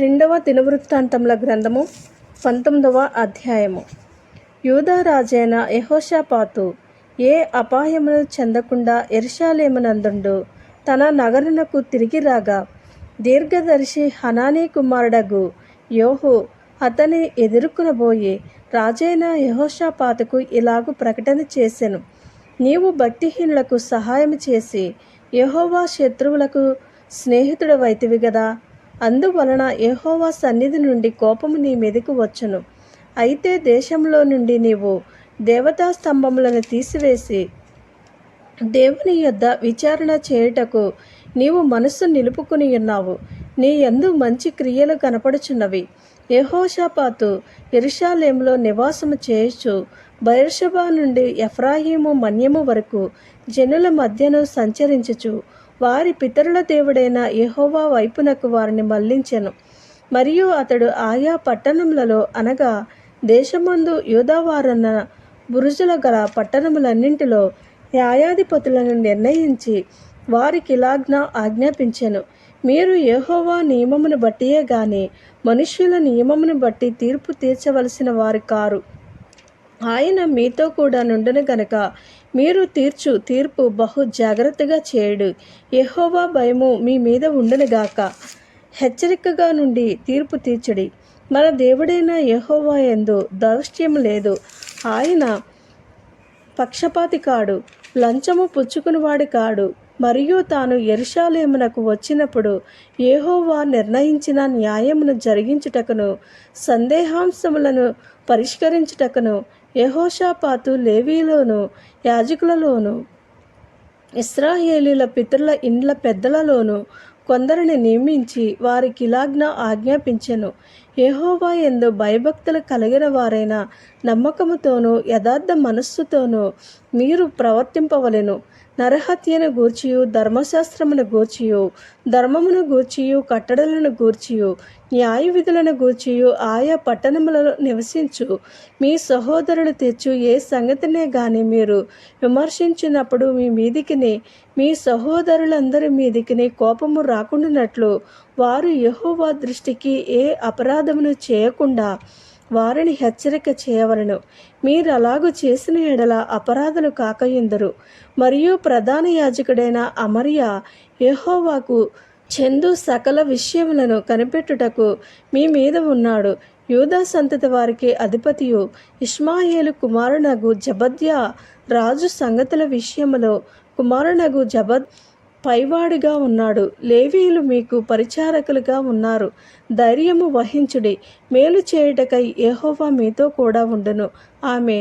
రెండవ దినవృత్తాంతముల గ్రంథము పంతొమ్మిదవ అధ్యాయము. యూదా రాజైన యెహోషాపాతు ఏ అపాయమును చెందకుండా ఎరుషాలేమునందుండు తన నగరునకు తిరిగి రాగా దీర్ఘదర్శి హనానీ కుమారుడగు యోహు అతని ఎదుర్కొనబోయి రాజైన యహోషాపాతకు ఇలాగు ప్రకటన చేశాను నీవు భక్తిహీనులకు సహాయం చేసి యెహోవా శత్రువులకు స్నేహితుడవైతివి గదా? అందువలన యెహోవా సన్నిధి నుండి కోపము నీ మీదకు వచ్చును. అయితే దేశంలో నుండి నీవు దేవతా స్తంభములను తీసివేసి దేవుని యొద్ద విచారణ చేయుటకు నీవు మనస్సు నిలుపుకుని ఉన్నావు. నీ యందు మంచి క్రియలు కనపడుచున్నవి. యెహోషాపాతు ఎరుషాలేంలో నివాసము చేయుచు బైర్షబా నుండి ఎఫ్రాహీము మన్యము వరకు జనుల మధ్యను సంచరించుచు వారి పితరుల దేవుడైన యహోవా వైపునకు వారిని మళ్ళించెను. మరియు అతడు ఆయా పట్టణములలో అనగా దేశమందు యూదావారన్న బురుజుల గల పట్టణములన్నింటిలో న్యాయాధిపతులను నిర్ణయించి వారికి ఇలాగ్న ఆజ్ఞాపించెను. మీరు యహోవా నియమమును బట్టియే గాని మనుష్యుల నియమమును బట్టి తీర్పు తీర్చవలసిన వారు కారు. ఆయన మీతో కూడా నుండును గనక మీరు తీర్చు తీర్పు బహు జాగ్రత్తగా చేయడు. ఎహోవా భయము మీ మీద ఉండనుగాక హెచ్చరికగా నుండి తీర్పు తీర్చడి. మన దేవుడైన యహోవా ఎందు దౌష్ట్యం లేదు. ఆయన పక్షపాతి కాడు. లంచము పుచ్చుకునివాడు కాడు. మరియు తాను ఎరుషాలేమునకు వచ్చినప్పుడు ఏహోవా నిర్ణయించిన న్యాయమును జరిగించుటకును సందేహాంశములను పరిష్కరించుటకును యహోషాపాతు లేవీలోను యాజకులలోను ఇస్రాయేలీల పితరుల ఇండ్ల పెద్దలలోను కొందరిని నియమించి వారికి ఇలాగ్న ఆజ్ఞాపించెను. యెహోవా ఎందు భయభక్తులు కలిగిన వారైన నమ్మకముతోనూ యథార్థ మనస్సుతోనూ మీరు ప్రవర్తింపవలెను. నరహత్యను గూర్చియు ధర్మశాస్త్రమును గూర్చియు ధర్మమును గూర్చియు కట్టడలను గూర్చియు న్యాయ విధులను గూర్చియు ఆయా పట్టణములలో నివసించు. మీ సహోదరులు తెచ్చు ఏ సంగతినే గాని మీరు విమర్శించినప్పుడు మీ మీదికిని మీ సహోదరులందరి మీదికిని కోపము రాకుండానట్లు వారు యహోవా దృష్టికి ఏ అపరాధ అపరాధమును చేయకుండా వారిని హెచ్చరిక చేయవలను. మీరు అలాగు చేసిన ఎడల అపరాధులు కాకయుందరు. మరియు ప్రధాన యాజకుడైన అమర్య యహోవాకు చెందు సకల విషయములను కనిపెట్టుటకు మీ మీద ఉన్నాడు. యూదా సంతతి వారికి అధిపతియు ఇస్మాయేలు కుమారునగు జబద్యా రాజు సంగతుల విషయములో కుమారునగు జబద్ పైవాడిగా ఉన్నాడు. లేవీలు మీకు పరిచారకులుగా ఉన్నారు. ధైర్యము వహించుడి. మేలు చేయుటకై యెహోవా మీతో కూడా ఉండును. ఆమె